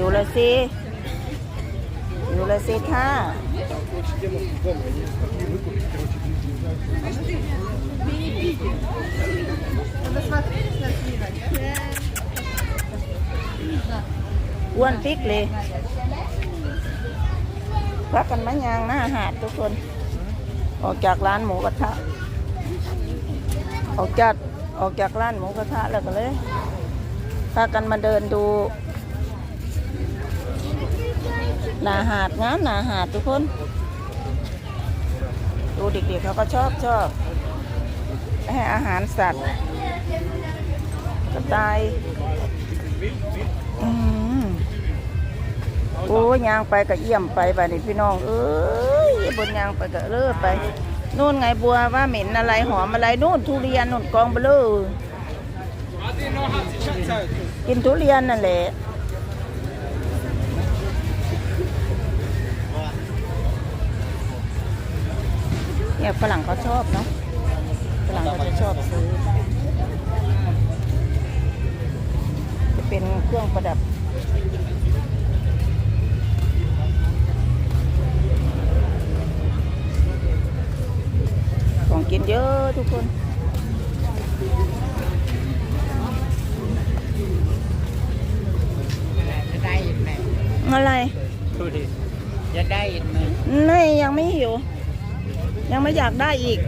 หิวแล้วสิหิวแล้วสิค่ะอ้วนปิ๊กเลยพักกันมะยางหน้าหาดทุกคน ออกจากร้านหมูกระทะ ออกจากออกจากร้านหมูกระทะแล้วก็เลยพากันมาเดินดู หนาหาดงามหนาหาดทุกคน ดูเด็กๆเขาก็ชอบชอบให้อาหารสัตว์กระต่ายอืมโอ้ยยางไปก็เยี่ยมไปบ้านี้พี่น้อง เอ้ยบนยางไปก็เลิศไปนู่นไงบัวว่าเหม็นอะไรหอมอะไรนู่นทุเรียนนู่นกองเบลอกินทุเรียนนั่นแหละ เนี่ยฝรั่งเขาชอบเนาะฝรั่งเขาจะชอบซื้อ จะเป็นเครื่องประดับของกินเยอะทุกคนจะได้อีกไหมอะไรดูดิจะได้อีกไหมไม่ยังไม่หิว ยังไม่อยากได้อีก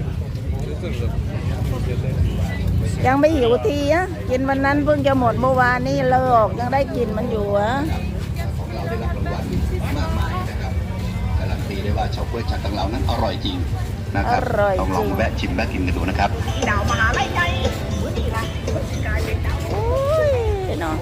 ยังไม่หิวทีอะกินวันนั้นเพิ่งจะหมดเมื่อวานนี่เลิกยังได้กินมันอยู่อะของเราได้รับรางวัลมากมายนะครับการันตีได้ว่าเฉาก๊วยจากของเรานั้นอร่อยจริงนะครับต้องลองแวะชิมแวะกินกันดูนะครับโอ้ยเนาะ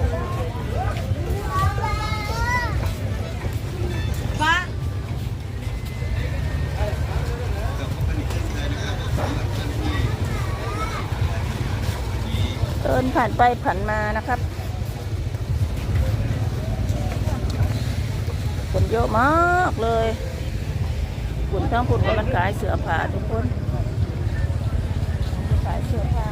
ผ่านไปผ่านมานะครับ คนเยอะมากเลยคุณทั้งคุณก็มันขายเสื้อผ้าทุกคนขายเสื้อผ้า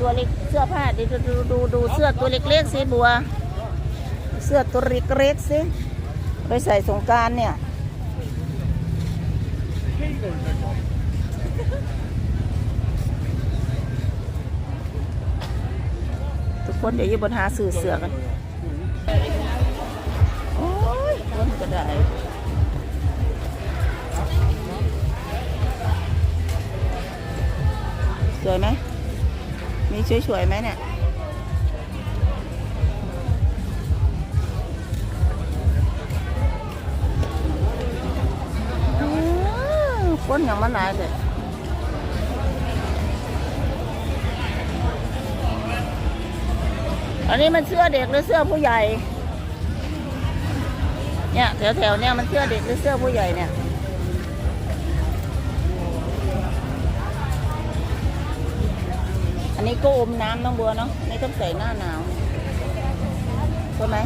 ตัวเล็กเสื้อผ้าดิดูดูดูดูเสื้อตัวเล็กๆสิบัว เสื้อตัวเล็กๆสิไปใส่สงการเนี่ย คนเดี๋ยวยืบนหาสื่อเสือกัน โอ้ยคนก็ได้สวยไหม มีสวยๆไหมเนี่ยอื้อคนอย่างมันหลายเลย อันนี้มันเสื้อเด็กหรือเสื้อผู้ใหญ่ เนี่ยแถวๆเนี่ยมันเสื้อเด็กหรือเสื้อผู้ใหญ่เนี่ย อันนี้ก็อมน้ำน้องบัวเนาะไม่ต้องใส่หน้าหนาวใช่ไหม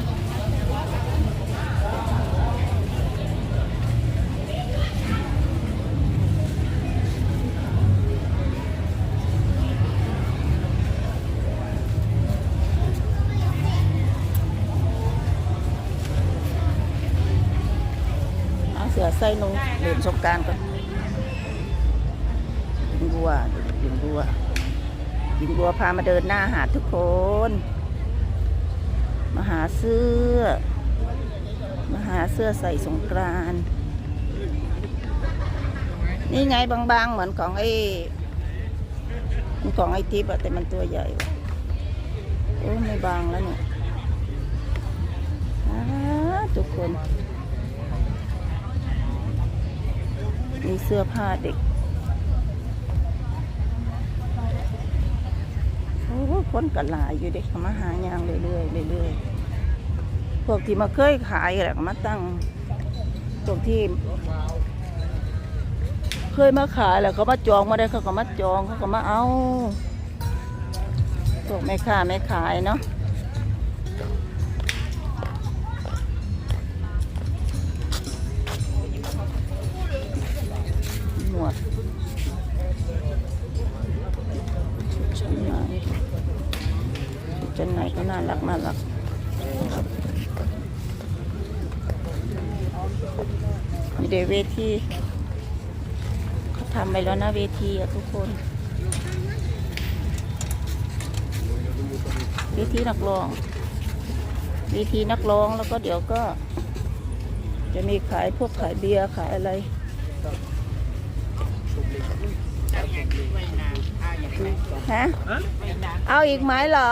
ใส่นุ่งเล่นสงการก่อนยิงบัวยิงบัวหญิงบัวพามาเดินหน้าหาดทุกคน มาหาเสื้อ มาหาเสื้อใส่สงกรานนี่ไงบางๆ เหมือนของไอ้ของไอ้ทิพย์อะแต่มันตัวใหญ่โอ้ไม่บางแล้วเนี่ยทุกคน มีเสื้อผ้าเด็กโอ้คนกันหลายอยู่เด็กเขามาหายางเรื่อยๆเรื่อยๆพวกที่มาเคยขายแหละมาตั้งพวกที่ เคยมาขายแล้วเขามาจองมาได้เขาก็มาจองเขาก็มาเอาพวกแม่ค้าแม่ขายเนาะ ชนไม้จนไหนก็น่ารักน่ารักมีเดเวทีเขาทำไปแล้วนะเวทีอะทุกคนเวทีนักร้องเวทีนักร้องแล้วก็เดี๋ยวก็ จะมีขายพวกขายเบียร์ขายอะไร ฮะเอาอีกไหมเหรอ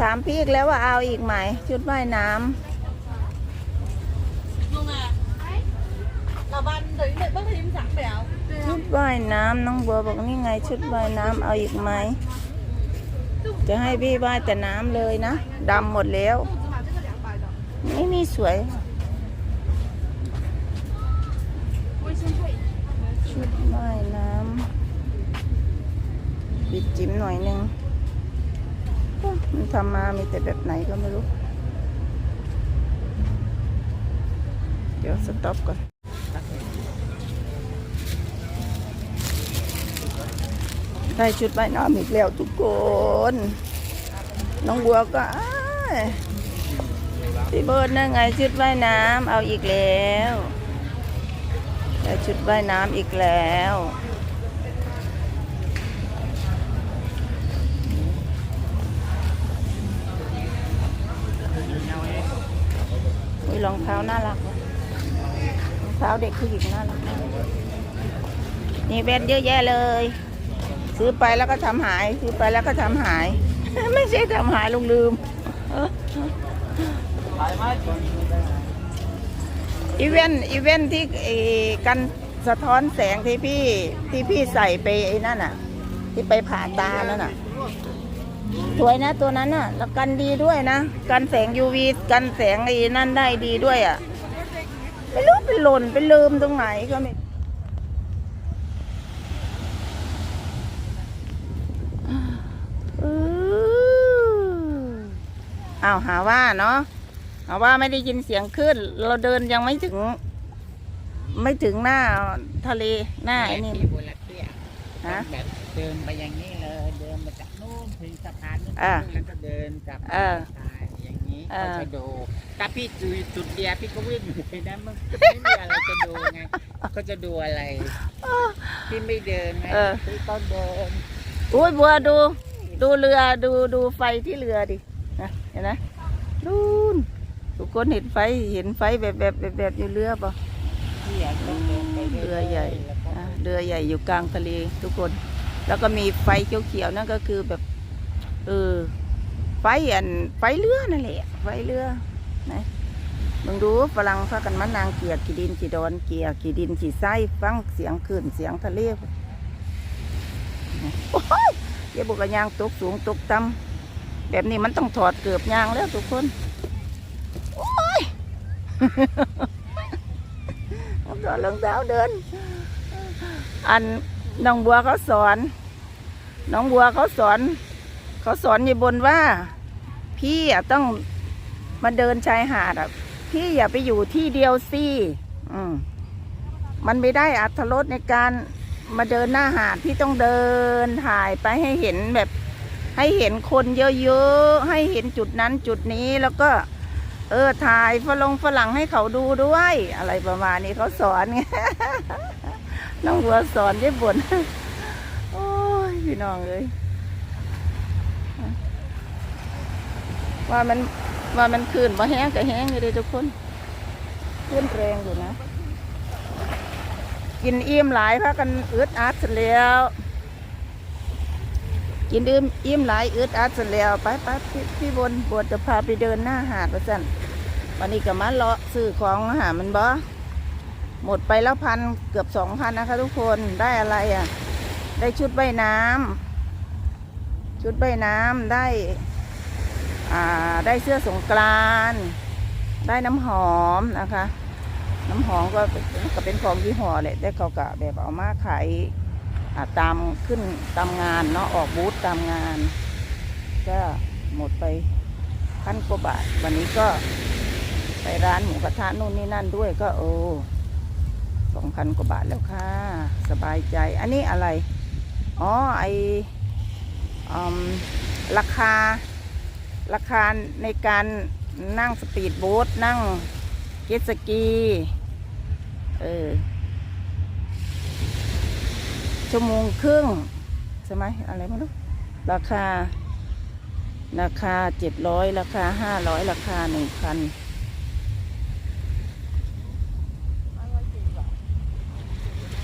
ถามพี่อีกแล้วว่าเอาอีกไหม ชุดว่ายน้ำชุดว่ายน้ำน้องบัวบอกนี่ไง ชุดว่ายน้ำเอาอีกไหม จะให้พี่ว่ายแต่น้ำเลยนะดำหมดแล้ว ไม่มีสวย มหน่อยนึงมันทำมามีแต่แบบไหนก็ไม่รู้ เดี๋ยวสต็อปก่อนได้ชุดว่ายน้ำอีกแล้วทุกคน น้องบัวก็พี่เบิร์ดนั่นไงชุดว่ายน้ำเอาอีกแล้วได้ชุดว่ายน้ำอีกแล้ว รองเท้าน่ารักรองเท้าเด็กผู้หญิงน่ารักนี่แว่นเยอะแยะเลย ซื้อไปแล้วก็ทำหาย ซื้อไปแล้วก็ทำหาย ไม่ใช่ทำหายลงลืมอีเวนต์อีเวนต์ที่กันสะท้อนแสงที่พี่ที่พี่ใส่ไปไอ้นั่นน่ะ ที่ไปผ่าตานั่นน่ะ สวยนะตัวนั้นน่ะแล้วกันดีด้วยนะ กันแสง UV กันแสงไอ้นั่นได้ดีด้วยอะไม่รู้ไปหล่นไปลืมตรงไหนก็ไม่อืออ้าวหาว่าเนาะหาว่าไม่ได้ยินเสียงขึ้น เราเดินยังไม่ถึง ไม่ถึงหน้าทะเลหน้าไอ้นี่ที่บุรเตี้ยฮะแบบเดินไปอย่างนี้เลยเดินมาจากนู่น ถึงสะพานนู่นอ่าแล้วก็เดินกลับอ่าตายอย่างนี้อ่าเขาจะดูถ้าพี่จุยจุดเดียวพี่ก็วิ่งเลยนะมันก็ไม่มีอะไรจะดูไงก็จะดูอะไรพี่ไม่เดินไงเออ พี่ก็เดินอุ้ยบัวดู ดูเรือดูดูไฟที่เรือดินะเห็นไหมดูนทุกคนเห็นไฟเห็นไฟแบบแบบแบบแบบอยู่เรือปะ พี่อยากต้องเดินไปเรือใหญ่ แล้วก็ อะเรือใหญ่อยู่กลางทะเลทุกคน แล้วก็มีไฟเขียวๆนั่นก็คือแบบ เออ ไฟอันไฟเรือนั่นแหละ ไฟเรือนะมึงดูฝรั่งพากันมานางเกียกกี่ดินกี่ดอนเกียกกี่ดินกี่ไส้ฟังเสียงคลื่นเสียงทะเลโอ้ยย่าบุกกระยางตกสูงตกต่ำแบบนี้มันต้องถอดเกือบยางแล้วทุกคนโอ้ยต้องถอดรองเท้าเดิน อันน้องบัวเขาสอน น้องบัวเขาสอน เขาสอนอยู่บนว่า พี่อะต้องมาเดินชายหาดอะพี่อย่าไปอยู่ที่เดียวสิอืมมันไม่ได้อัตรสในการมาเดินหน้าหาดพี่ต้องเดินถ่ายไปให้เห็นแบบให้เห็นคนเยอะๆ ให้เห็นจุดนั้นจุดนี้แล้วก็ เออถ่ายฝรงฝรั่งให้เขาดูด้วย อะไรประมาณนี้เขาสอนไงน้องบัวสอนญี่ปุ่นโอ้ยพี่น้องเลย ว่ามันว่ามันคืนว่าแห้งก็แห้งเลยทุกคนขึ้นแรงอยู่นะ กินอิ่มหลายพากันอึดอัดเสร็จแล้ว กินอิ่มอิ่มหลายอึดอัดเสร็จแล้วไปไปพี่พี่บนบวชจะพาไปเดินหน้าหาดประจันวันนี้ก็มาเลาะซื้อของอาหารมันบ่หมดไปแล้วพันเกือบสองพันนะคะ ทุกคนได้อะไรอะ ได้ชุดใบน้ำชุดใบน้ำได้ ได้เสื้อสงกรานได้น้ำหอมนะคะ น้ำหอมก็เป็นก็เป็นของยี่ห้อแหละแต่เขาก็แบบเอามาขายตามขึ้นตามงานเนาะออกบูธตามงาน ก็หมดไปพันกว่าบาท วันนี้ก็ไปร้านหมูกระทะนู่นนี่นั่นด้วยก็โอ้สองพันกว่าบาทแล้วค่ะ สบายใจอันนี้อะไร อ๋อไออราคา ราคาในการนั่งสปีดโบ๊ทนั่งเจ็ตสกี เออ ชั่วโมงครึ่งใช่ไหมอะไรไม่รู้ราคา ราคาเจ็ดร้อยราคาห้าร้อยราคาหนึ่งพัน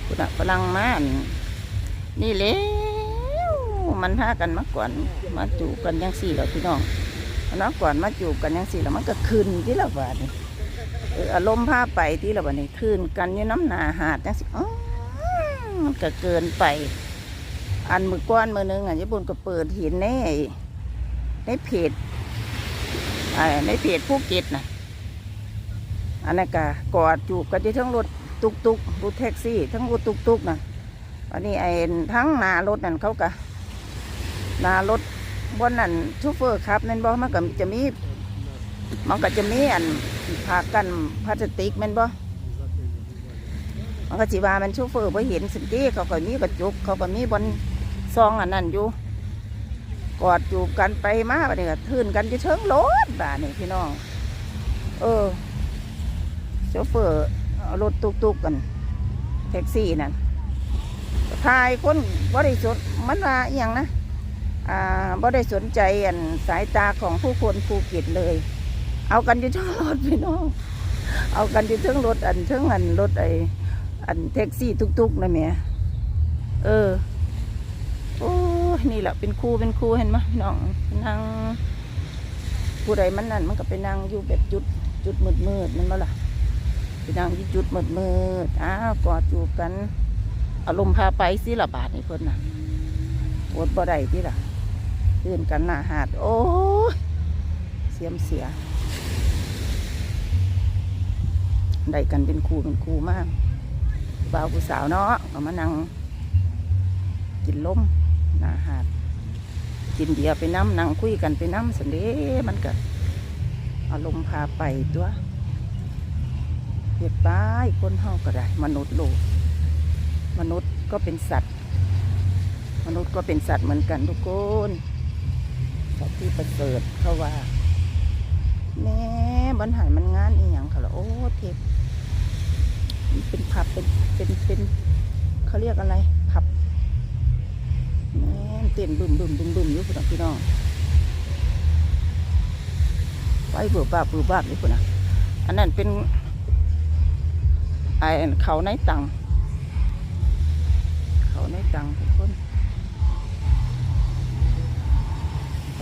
คุณอะฝรั่งมานนี่แล้วมันห้ากันมาก่อน มาจูกันยังสี่แล้วพี่น้อง อนาะก่อนมาจูบกันยังสี่แล้วมันก็คืนที่ละบาทนี่อารมณ์พาไปที่ละบาทนี่คืนกันอยู่น้ำหนาหาดยังสิอ๋อมันก็เกินไป อันมือก้อนมือนึงอะญี่ปุ่นก็เปิดเห็นในในเพจไอ้ในเพจภูเก็ตนะอันนั้นก็กอดจูบกันที่ทั้งรถตุกตุกรถแท็กซี่ ทั้งรถตุกตุกนะอันนี้ไอ้ทั้งนารถนั่นเขาก็นารถ บนนั่นชูเฟอร์ครับนั่นบ่มันก็จะมีมันก็จะมีอันผากันพลาสติกแมันบ่มันก็จีว่ามันชูเฟอร์พอเห็นสิทีเขาก็มีกระจุก เขาก็มีบนซองอันนั้นอยู่ กอดจูบกันไปมาบัดนี้ก็ทื่นกันจะเชิงรถบ้านนี่พี่น้อง เออโชเฟอร์รถตุกตุกๆกันแท็กซี่นั่นทายคนบริสุทธิ์มันว่าอย่างนะ บ่ได้สนใจอันสายตาของผู้คนภูเก็ตเลย เอากันอยู่เทั้งรถพี่น้อง เอากันอยู่เทั้งรถอันเทั้งอันรถไออันแท็กซี่ตุกๆนะแหม่เออ โอ้นี่แหละเป็นครูเป็นครูเห็นไหมพี่น้องนั่งผู้ใดมันนั่นมันก็ไปนั่งอยู่แบบจุดจุดมืดมืดๆนั่นมาล่ะไปนั่งอยู่จุดมืดมืดๆอ้าวกอดจูบกันอารมณ์พาไปสิละบาทนี่เพิ่นน่ะอดบ่ได้ที่ล่ะ ตื่นกันหน้าหาด โอ้ยเสียมเสีย ได้กันเป็นครูเป็นครูมากบ่าวผู้สาวเนาะก็มานั่งกินล้มหน้าหาด กินเบียร์ไปน้ำนั่งคุยกันไปน้ำสันเดมันก็อารมณ์พาไปตัวเห็ดป้ายคนเฮาก็ได้มนุษย์โลก มนุษย์ก็เป็นสัตว์ มนุษย์ก็เป็นสัตว์เหมือนกันทุกคน สัตว์ที่ประเสริฐเขาว่าแม่บันหายมันงานอีหยังเขาละโอ้เทปมันเป็นผับเป็นเป็นเป็นเขาเรียกอะไรผับแม่เต้นบึมบึมบึมบึมอยู่พุ่นน่ะพี่น้องไปเบื่อบ้าบเบื่อบ้าบอยู่พุ่นน่ะอันนั้นเป็นไอเขาในตังเขาในตังทุกคน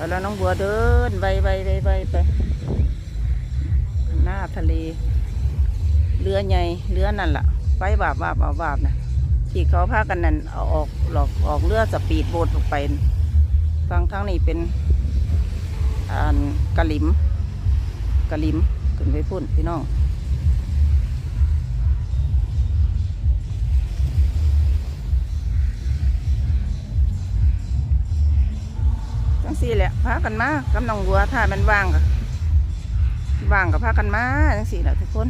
ไปแล้วน้องบัวเดินไปไปไปไปไปหน้าทะเล เรือใหญ่เรือนั่นล่ะ ไปบาบบาบบาบาบนะที่เขาพากันนั่นเอาออกหลอกออกเรือสปีดโบ๊ทออกไปฟังทางนี้เป็นอ่านกะลิมกะลิมขึ้นไปพุ่นพี่น้อง จังสี่แหละพากันมากำลังวัวถ้ามันว่างก็ว่างก็พากันมาจังสี่แหละทุกคน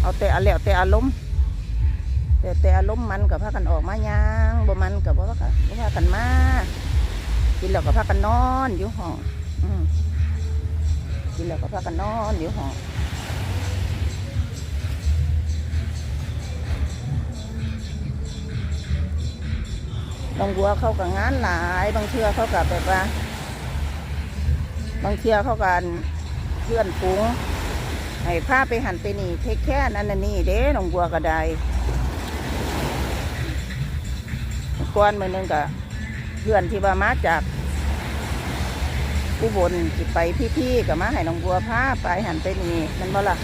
เอาแต่อาแล้วแต่อารมณ์แต่แต่อารมณ์มันกับพากันออกมายางบ่มันกับว่ากันพากันมากินแล้วก็พากันนอนอยู่ห้องกินแล้วก็พากันนอนอยู่ห้อง บางบัวเข้ากับงานหลาย บางเทือเข้ากับแบบว่า บางเทือเข้ากันเพื่อนฝูงให้พาไปหันไปนี่เทคแค่นั้นนี่เด้หนองบัวก็ได้ก้อนมือนึงกับเพื่อนที่ว่ามาจากอุบลจิไปพี่ๆกับมาให้หนองบัวพาไปหันไปนี่มันบ่ล่ะ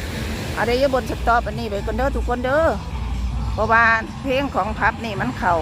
อะไรอยบนสต็อปอันนี้ไปกันเด้อทุกคนเด้อเพราะว่าเพลงของพับนี่มันเข่า